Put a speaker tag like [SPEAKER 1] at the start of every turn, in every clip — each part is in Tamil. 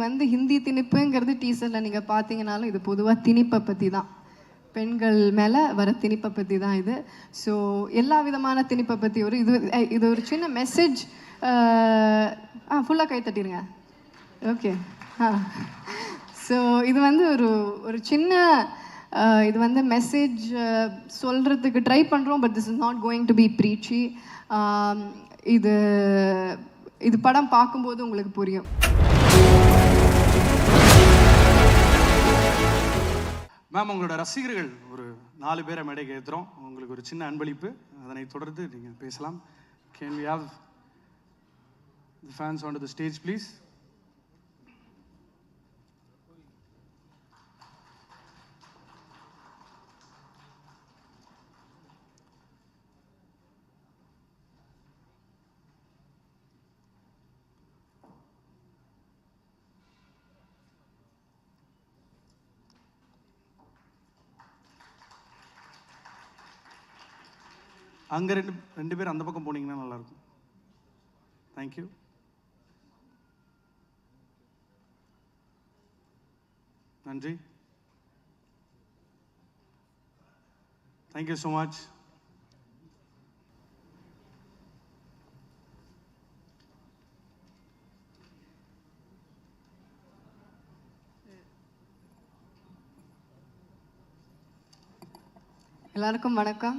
[SPEAKER 1] வந்து ஹிந்தி திணிப்புங்கிறது டீசரில் நீங்கள் பார்த்தீங்கனாலும் இது பொதுவாக திணிப்பை பற்றி தான் பெண்கள் மேலே வர திணிப்பை பற்றி தான் இது. ஸோ எல்லா விதமான திணிப்பை பற்றி ஒரு இது இது ஒரு சின்ன மெசேஜ் ஆ ஃபுல்லாக கை தட்டிடுங்க ஓகே ஆ. ஸோ இது வந்து ஒரு ஒரு சின்ன இது வந்து மெசேஜ் சொல்கிறதுக்கு ட்ரை பண்ணுறோம் but this is not going to be preachy இது இது படம் பார்க்கும்போது உங்களுக்கு புரியும்.
[SPEAKER 2] மேம் உங்களோட ரசிகர்கள் ஒரு நாலு பேரை மேடைக்கு ஏற்றுறோம் உங்களுக்கு ஒரு சின்ன அன்பளிப்பு. அதனை தொடர்ந்து நீங்கள் பேசலாம். Can we have the fans on the stage please அங்கே ரெண்டு ரெண்டு பேர் அந்த பக்கம் போனீங்கன்னா நல்லாயிருக்கும். தேங்க்யூ நன்றி. தேங்க்யூ ஸோ மச்
[SPEAKER 1] எல்லாருக்கும் வணக்கம்.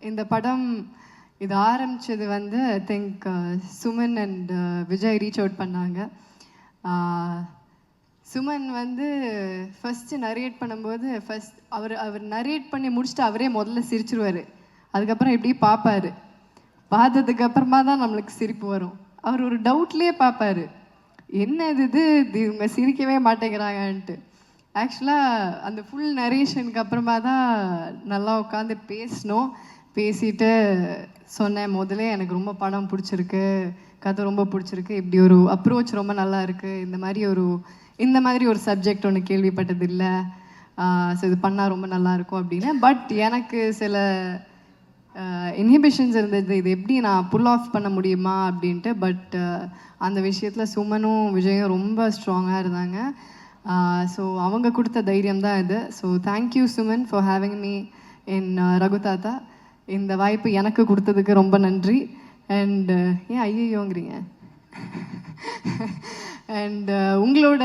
[SPEAKER 1] இந்த படம் இது ஆரம்பித்தது வந்து I think Suman and Vijay reach out பண்ணாங்க. Uh, சுமன் வந்து ஃபஸ்ட்டு நரேட் பண்ணும்போது ஃபஸ்ட் அவர் அவர் நரேட் பண்ணி முடிச்சுட்டு அவரே முதல்ல சிரிச்சிருவார். அதுக்கப்புறம் இப்படி பார்ப்பாரு பார்த்ததுக்கு அப்புறமா தான் நம்மளுக்கு சிரிப்பு வரும். அவர் ஒரு டவுட்லேயே பார்ப்பாரு என்ன இது இது? இது இவங்க சிரிக்கவே மாட்டேங்கிறாங்கன்ட்டு. ஆக்சுவலாக அந்த ஃபுல் நரேஷனுக்கு அப்புறமா தான் நல்லா உட்காந்து பேசினோம். பேசிட்டு சொன்னேன். முதலே எனக்கு ரொம்ப படம் பிடிச்சிருக்கு. கதை ரொம்ப பிடிச்சிருக்கு. இப்படி ஒரு அப்ரோச் ரொம்ப நல்லா இருக்கு. இந்த மாதிரி ஒரு இந்த மாதிரி ஒரு சப்ஜெக்ட் ஒன்று கேள்விப்பட்டது இல்லை ஸோ இது பண்ணால் ரொம்ப நல்லா இருக்கும் அப்படின்னு. பட் எனக்கு சில இன்ஹிபிஷன்ஸ் இருந்தது. இது எப்படி நான் புல் ஆஃப் பண்ண முடியுமா அப்படின்ட்டு. பட் அந்த விஷயத்தில் சுமனும் விஜயும் ரொம்ப ஸ்ட்ராங்காக இருந்தாங்க. ஸோ அவங்க கொடுத்த தைரியம் தான் இது. So thank you Suman for having me in Raghu Thatha இந்த வாய்ப்பு எனக்கு கொடுத்ததுக்கு ரொம்ப நன்றி. அண்ட் ஏன் ஐயோங்கிறீங்க அண்டு உங்களோட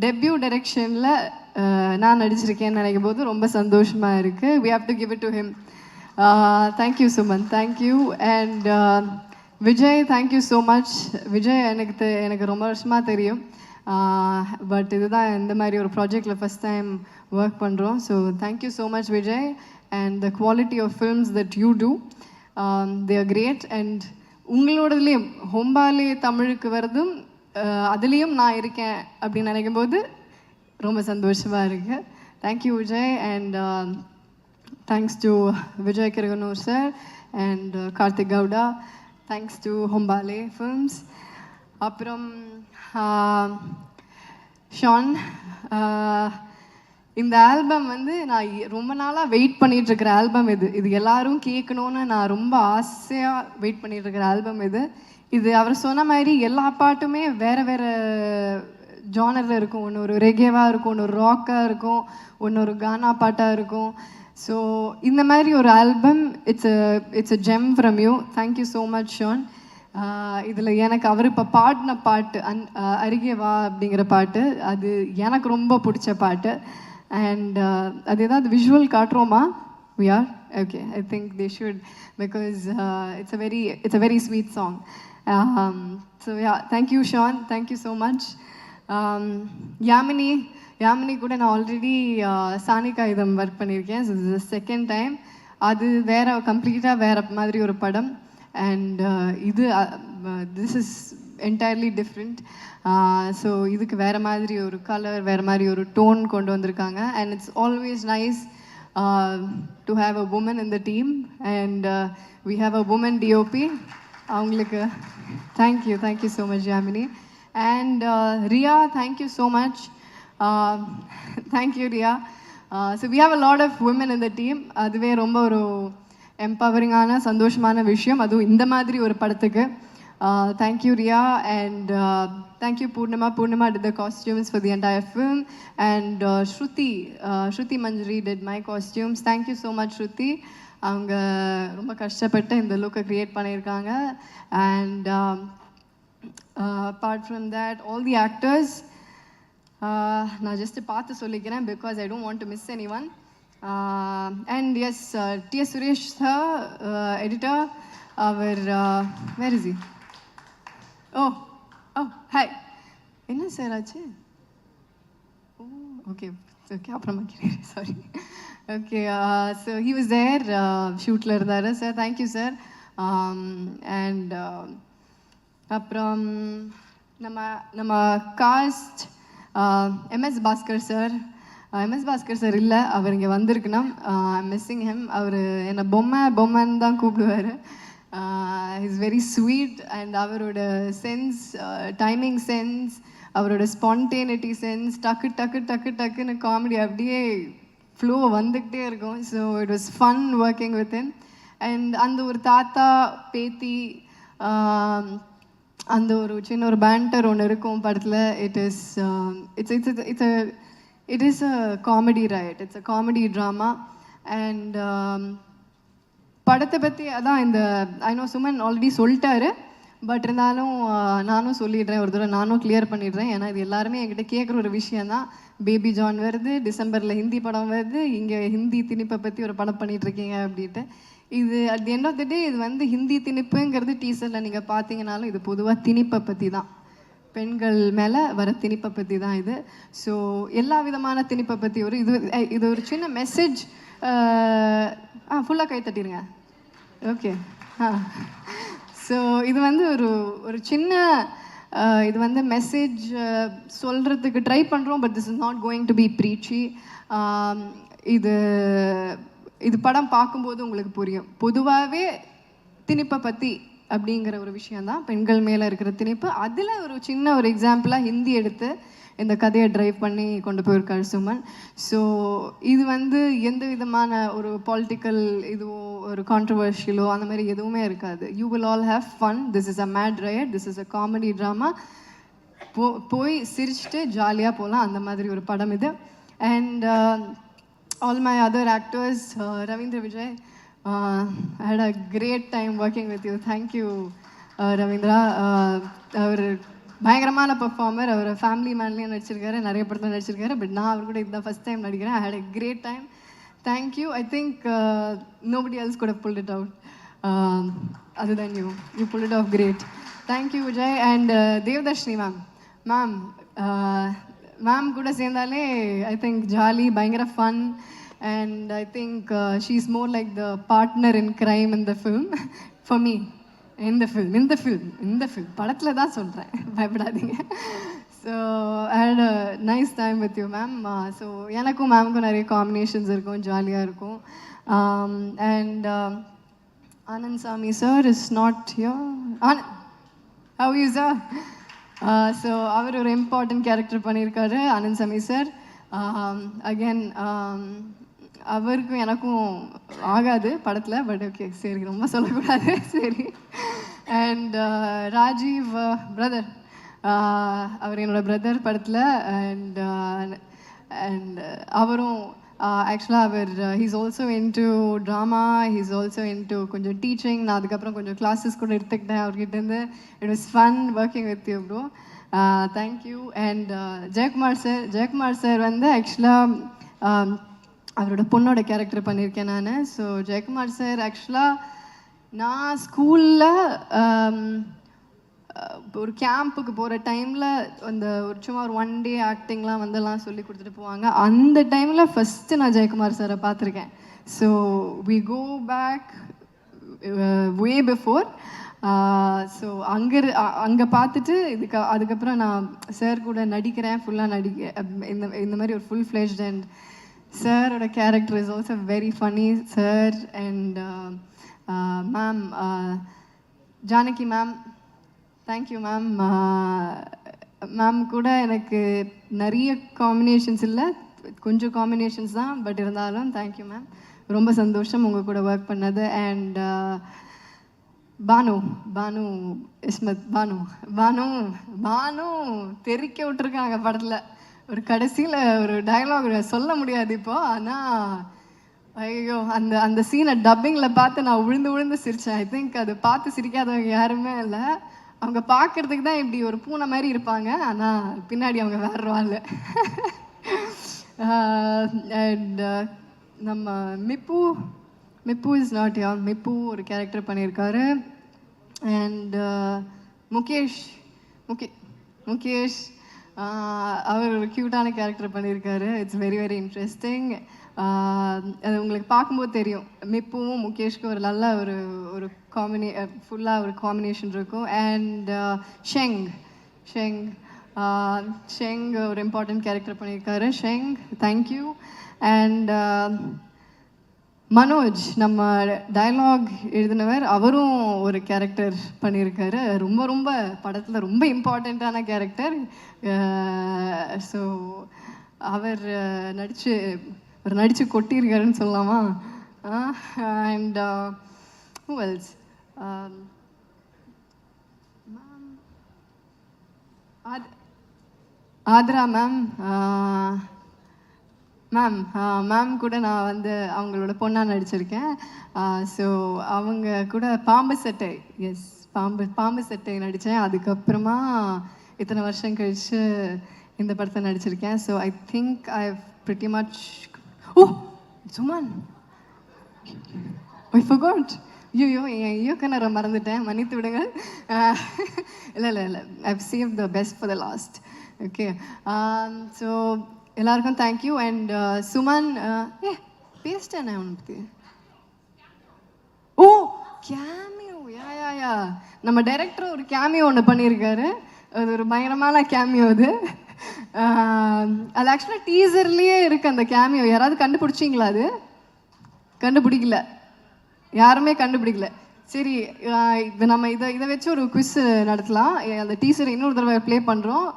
[SPEAKER 1] டெபியூ டைரெக்ஷனில் நான் நடிச்சிருக்கேன்னு நினைக்கும் போது ரொம்ப சந்தோஷமாக இருக்குது we have to give it to him thank you Suman thank you and Vijay thank you so much Vijay எனக்கு தெ- எனக்கு ரொம்ப வருஷமாக தெரியும். பட் இதுதான் இந்த மாதிரி ஒரு ப்ராஜெக்டில் ஃபஸ்ட் டைம் ஒர்க் பண்ணுறோம் so thank you so much Vijay and the quality of films that you do they are great and உங்களோடதுலேயும் Hombale தமிழுக்கு வரதும் அதுலேயும் நான் இருக்கேன் அப்படின்னு நினைக்கும் போது ரொம்ப சந்தோஷமாக இருக்கு. Thank you Vijay and thanks to Vijay Kiragandur sir and Karthik Gowda thanks to Hombale films அப்புறம் ஷான் இந்த ஆல்பம் வந்து நான் ரொம்ப நாளாக வெயிட் பண்ணிட்டு இருக்கிற ஆல்பம் இது. இது எல்லாரும் கேட்கணும்னு நான் ரொம்ப ஆசையாக வெயிட் பண்ணிகிட்ருக்கிற இருக்கிற ஆல்பம் இது. இது அவர் சொன்ன மாதிரி எல்லா பாட்டுமே வேறு வேறு ஜானரில் இருக்கும். ஒன்று ஒரு ரெகேவாக இருக்கும் ஒன்று ஒரு ராக்காக இருக்கும் ஒன்று ஒரு கானா பாட்டாக இருக்கும். ஸோ இந்த மாதிரி ஒரு album it's it's a gem from you thank you so much Shan இதில் எனக்கு அவர் இப்போ பாடின பாட்டு அன் அருகே வா அப்படிங்கிற பாட்டு அது எனக்கு ரொம்ப பிடிச்ச பாட்டு. அண்ட் அது ஏதாவது visual காட்டுறோமா? We are okay I think the shoot because it's a very it's a very sweet song so yeah thank you Shan thank you so much Yamini Yamini கூட நான் ஆல்ரெடி சானிகா இதம் ஒர்க் பண்ணியிருக்கேன். ஸோ this செகண்ட் டைம் அது வேற கம்ப்ளீட்டாக வேற மாதிரி ஒரு படம். அண்ட் இது this is entirely different so இதுக்கு வேறு மாதிரி ஒரு கலர் வேறு மாதிரி ஒரு டோன் கொண்டு வந்திருக்காங்க. And it's always nice to have a woman in the team and we have a woman DOP அவங்களுக்கு thank you thank you so much Jamini and Riya thank you so much thank you Riya so we have a lot of woman in the team அதுவே ரொம்ப ஒரு எம்பவரிங்கான சந்தோஷமான விஷயம். அதுவும் இந்த மாதிரி ஒரு படத்துக்கு. Thank you Riya and thank you Poornima Poornima did the costumes for the entire film and Shruti Shruti Manjari did my costumes thank you so much Shruti அவங்க ரொம்ப கஷ்டப்பட்டு இந்த லுக்கை க்ரியேட் பண்ணியிருக்காங்க. And apart from that all the actors நான் ஜஸ்ட்டு பார்த்து சொல்லிக்கிறேன் because I don't want to miss anyone and S T S Suresh sir editor our where is oh oh hi என்ன சார் ஆச்சு ஓ ஓகே ஓகே அப்புறமா கேட்குறேன் sorry okay so he was there ஷூட்டில் இருந்தார் sir thank you sir and அப்புறம் நம்ம நம்ம cast MS Bhaskar sir MS Bhaskar sir இல்லை அவர் இங்கே வந்திருக்குன்னா மிஸ்ஸிங் ஹெம் அவர் என்னை பொம்மை பொம்மைன்னு தான் கூப்பிடுவார். இஸ் வெரி ஸ்வீட் அண்ட் அவரோட சென்ஸ் டைமிங் சென்ஸ் அவரோட ஸ்பான்டேனிட்டி சென்ஸ் டக்கு டக்கு டக்கு டக்குன்னு காமெடி அப்படியே ஃப்ளோ வந்துக்கிட்டே இருக்கும். So it was fun working with him and அந்த ஒரு தாத்தா பேத்தி அந்த ஒரு சின்ன ஒரு பேண்டர் ஒன்று இருக்கும் படத்தில். It is it's it's it's it is a comedy right it's a comedy drama and படத்தை பற்றி அதான் இந்த ஐநோ சுமன் ஆல்ரெடி சொல்லிட்டாரு. பட் இருந்தாலும் நானும் சொல்லிடுறேன். ஒரு தடவை நானும் கிளியர் பண்ணிடுறேன். ஏன்னா இது எல்லாருமே என்கிட்ட கேட்குற ஒரு விஷயந்தான் பேபி ஜான் வருது டிசம்பரில் ஹிந்தி படம் வருது. இங்கே ஹிந்தி திணிப்பை பற்றி ஒரு படம் பண்ணிகிட்ருக்கீங்க அப்படின்ட்டு. இது at the end of the day இது வந்து ஹிந்தி திணிப்புங்கிறது டீசரில் நீங்கள் பார்த்தீங்கனாலும் இது பொதுவாக திணிப்பை பற்றி தான். பெண்கள் மேலே வர திணிப்பை பற்றி தான் இது. ஸோ எல்லா விதமான திணிப்பை பற்றி ஒரு இது இது ஒரு சின்ன மெசேஜ் ஆ ஃபுல்லாக கை தட்டிடுங்க ஓகே ஆ. ஸோ இது வந்து ஒரு ஒரு சின்ன இது வந்து மெசேஜ் சொல்கிறதுக்கு ட்ரை பண்ணுறோம் but this is not going to be preachy இது இது படம் பார்க்கும்போது உங்களுக்கு புரியும். பொதுவாகவே திணிப்பை பற்றி அப்படிங்கிற ஒரு விஷயந்தான் பெண்கள் மேலே இருக்கிற திணிப்பு. அதில் ஒரு சின்ன ஒரு எக்ஸாம்பிளாக ஹிந்தி எடுத்து இந்த கதையை ட்ரைவ் பண்ணி கொண்டு போயிருக்காரு சுமன். ஸோ இது வந்து எந்த விதமான ஒரு பாலிட்டிக்கல் இதுவோ ஒரு கான்ட்ரவர்ஷியலோ அந்த மாதிரி எதுவுமே இருக்காது. You will all have fun this is a mad riot this is a comedy drama போ போய் சிரிச்சுட்டு ஜாலியாக போகலாம் அந்த மாதிரி ஒரு படம் இது. And all my other actors Ravindra Vijay I had a great time working with you thank you Ravindra அவர் பயங்கரமான பர்ஃபார்மர் அவர் ஃபேமிலி மேன்லேயும் நடிச்சிருக்காரு நிறைய படத்தில் நடிச்சிருக்காரு. பட் நான் அவர் கூட இதுதான் ஃபஸ்ட் டைம் நடிக்கிறேன். I had a great time thank you I think nobody else கூட புல் இட் அவுட் அதுதான் you you pull it off great thank you Vijay and Devadarshini ma'am ma'am ma'am கூட சேர்ந்தாலே ஐ திங்க் ஜாலி பயங்கர fun and I think like the more like the in in film. For me. In the film, in the film, in இந்த film. படத்தில் தான் சொல்கிறேன் பயப்படாதீங்க. So had a nice time with you ma'am so எனக்கும் மேமுக்கும் நிறைய காம்பினேஷன்ஸ் இருக்கும் ஜாலியாக இருக்கும். And Anand Sami sir is not yo Anand how you sir so அவர் ஒரு இம்பார்ட்டன்ட் கேரக்டர் பண்ணியிருக்காரு ஆனந்த் சாமி சார் அகேன் அவருக்கும் எனக்கும் ஆகாது படத்தில் பட் ஓகே சரி ரொம்ப சொல்லக்கூடாது சரி. அண்ட் ராஜீவ் பிரதர் அவர் என்னோடய பிரதர் படத்தில் அண்ட் அண்ட் uh, uh, அவரும் uh, ஆக்சுவலாக அவர் he's also into drama he's also into கொஞ்சம் டீச்சிங் நான் அதுக்கப்புறம் கொஞ்சம் கிளாஸஸ் கூட எடுத்துக்கிட்டேன் அவர்கிட்டேருந்து it was fun working with you bro thank you and Jayakumar sir Jayakumar sir வந்து ஆக்சுவலாக um, அவரோட பொண்ணோட கேரக்டர் பண்ணியிருக்கேன் நான். ஸோ ஜெயக்குமார் சார் ஆக்சுவலாக நான் ஸ்கூலில் ஒரு கேம்புக்கு போகிற டைமில் அந்த ஒரு சும்மா ஒரு ஒன் டே ஆக்டிங்லாம் வந்தெல்லாம் சொல்லி கொடுத்துட்டு போவாங்க. அந்த டைமில் ஃபஸ்ட்டு நான் ஜெயக்குமார் சாரை பார்த்துருக்கேன். So we go back way before so அங்கே அங்கே பார்த்துட்டு இதுக்கு அதுக்கப்புறம் நான் சார் கூட நடிக்கிறேன். ஃபுல்லாக நடிக்க இந்த இந்த மாதிரி ஒரு ஃபுல் ஃப்ளெஷ்ட் அண்ட் சாரோட character is also very funny sir and ma'am Janaki ma'am thank you ma'am ma'am கூட எனக்கு நிறைய காம்பினேஷன்ஸ் இல்லை. கொஞ்சம் காம்பினேஷன்ஸ் தான் பட் இருந்தாலும் தேங்க்யூ மேம் ரொம்ப சந்தோஷம் உங்கள் கூட ஒர்க் பண்ணது அண்ட் uh, பானு பானு இஸ்மத் பானு பானு பானு தெறிக்க விட்டுருக்காங்க படத்தில். ஒரு கடைசியில் ஒரு டைலாக் சொல்ல முடியாது இப்போ ஆனால் ஐயோ அந்த அந்த சீனை டப்பிங்கில் பார்த்து நான் விழுந்து விழுந்து சிரித்தேன் ஐ திங்க் அது பார்த்து சிரிக்காதவங்க யாருமே இல்லை. அவங்க பார்க்கறதுக்கு தான் இப்படி ஒரு பூனை மாதிரி இருப்பாங்க. ஆனால் பின்னாடி அவங்க வேறுவாள் அண்ட் uh, நம்ம மிப்பு மிப்பு இஸ் நாட் யா மிப்பு ஒரு கேரக்டர் பண்ணியிருக்காரு. அண்ட் uh, முகேஷ் முகே முகேஷ் அவர் ஒரு க்யூட்டான கேரக்டர் பண்ணியிருக்காரு. இட்ஸ் வெரி வெரி இன்ட்ரெஸ்டிங் அது உங்களுக்கு பார்க்கும்போது தெரியும். மிப்புவும் முகேஷ்க்கும் ஒரு நல்ல ஒரு ஒரு காம்பினே ஃபுல்லாக ஒரு காம்பினேஷன் இருக்கும். அண்ட் ஷெங் ஷெங் ஷெங் ஒரு இம்பார்ட்டன்ட் கேரக்டர் பண்ணியிருக்காரு. Sheng thank you and Manoj நம்ம டயலாக் எழுதினவர் அவரும் ஒரு கேரக்டர் பண்ணியிருக்காரு. ரொம்ப ரொம்ப படத்தில் ரொம்ப இம்பார்ட்டண்ட்டான கேரக்டர் ஸோ அவர் நடித்து அவர் நடித்து கொட்டியிருக்காருன்னு சொல்லலாமா? And who else Aathra ma'am ma'am ma'am கூட நான் வந்து அவங்களோட பொண்ணாக நடிச்சிருக்கேன். ஸோ அவங்க கூட பாம்பு சட்டை எஸ் பாம்பு பாம்பு சட்டை நடித்தேன். அதுக்கப்புறமா இத்தனை வருஷம் கழித்து இந்த படத்தை நடிச்சிருக்கேன். So I think I pretty much oh Suman. I forgot ஐயோ என் இயக்குனரை மறந்துட்டேன். மன்னித்து விடுங்கள். இல்லை இல்லை இல்லை. I save the best for the last okay so எல்லாருக்கும் தேங்க்யூ அண்ட் uh, சுமன் ஏ பேசிட்டேன் நான் உனக்கு பற்றி ஓ கேமியோ யா யா யா நம்ம டைரக்டர் ஒரு கேமியோ ஒன்று பண்ணியிருக்காரு. அது ஒரு பயங்கரமான கேமியோ அது. அது ஆக்சுவலாக டீசர்லேயே இருக்கு அந்த கேமியோ யாராவது கண்டுபிடிச்சிங்களா அது? கண்டுபிடிக்கல. யாருமே கண்டுபிடிக்கல. சரி இப்போ நம்ம இதை இதை வச்சு ஒரு குவிஸ் நடத்தலாம். அந்த டீசர் இன்னொரு தடவை ப்ளே பண்ணுறோம்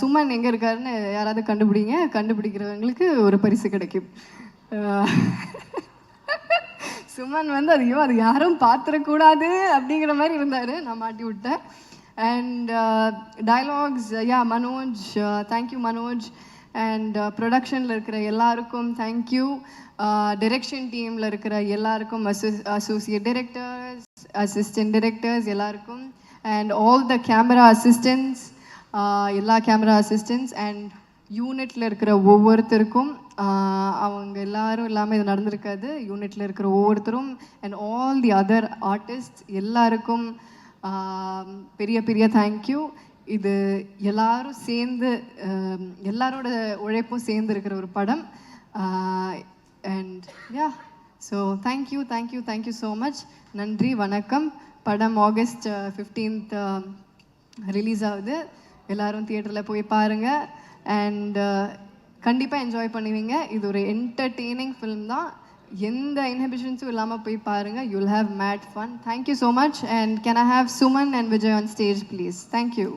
[SPEAKER 1] சுமன் எங்கே இருக்காருன்னு யாராவது கண்டுபிடிங்க. கண்டுபிடிக்கிறவங்களுக்கு ஒரு பரிசு கிடைக்கும். சுமன் வந்து அது ஐயோ அது யாரும் பார்த்துடக்கூடாது அப்படிங்கிற மாதிரி இருந்தார். நான் மாட்டி விட்டேன். And dialogues yeah Manoj thank you Manoj. And ப்ரொடக்ஷனில் இருக்கிற எல்லாருக்கும் தேங்க்யூ டிரெக்ஷன் டீமில் இருக்கிற எல்லாருக்கும் அசோசியேட் டிரெக்டர்ஸ் அசிஸ்டன்ட் டிரெக்டர்ஸ் எல்லாருக்கும். And all the camera assistants எல்லா கேமரா அசிஸ்டன்ஸ் அண்ட் யூனிட்டில் இருக்கிற ஒவ்வொருத்தருக்கும் அவங்க எல்லாரும் இல்லாமல் இது நடந்திருக்காது. யூனிட்டில் இருக்கிற ஒவ்வொருத்தரும் and all the other artist எல்லாருக்கும் பெரிய பெரிய தேங்க்யூ இது எல்லாரும் சேர்ந்து எல்லாரோட உழைப்பும் சேர்ந்து இருக்கிற ஒரு படம். And yeah so thank you thank you thank you so much நன்றி வணக்கம். படம் ஆகஸ்ட் ஃபிஃப்டீன்த் ரிலீஸ் ஆகுது. எல்லாரும் தியேட்டரில் போய் பாருங்கள் அண்ட் uh, கண்டிப்பாக என்ஜாய் பண்ணுவீங்க. இது ஒரு என்டர்டெய்னிங் ஃபிலிம் தான். எந்த இன்ஹிபிஷன்ஸும் இல்லாமல் போய் பாருங்கள் you'll have mad fun thank you so much and can I have Suman and Vijay on stage please thank you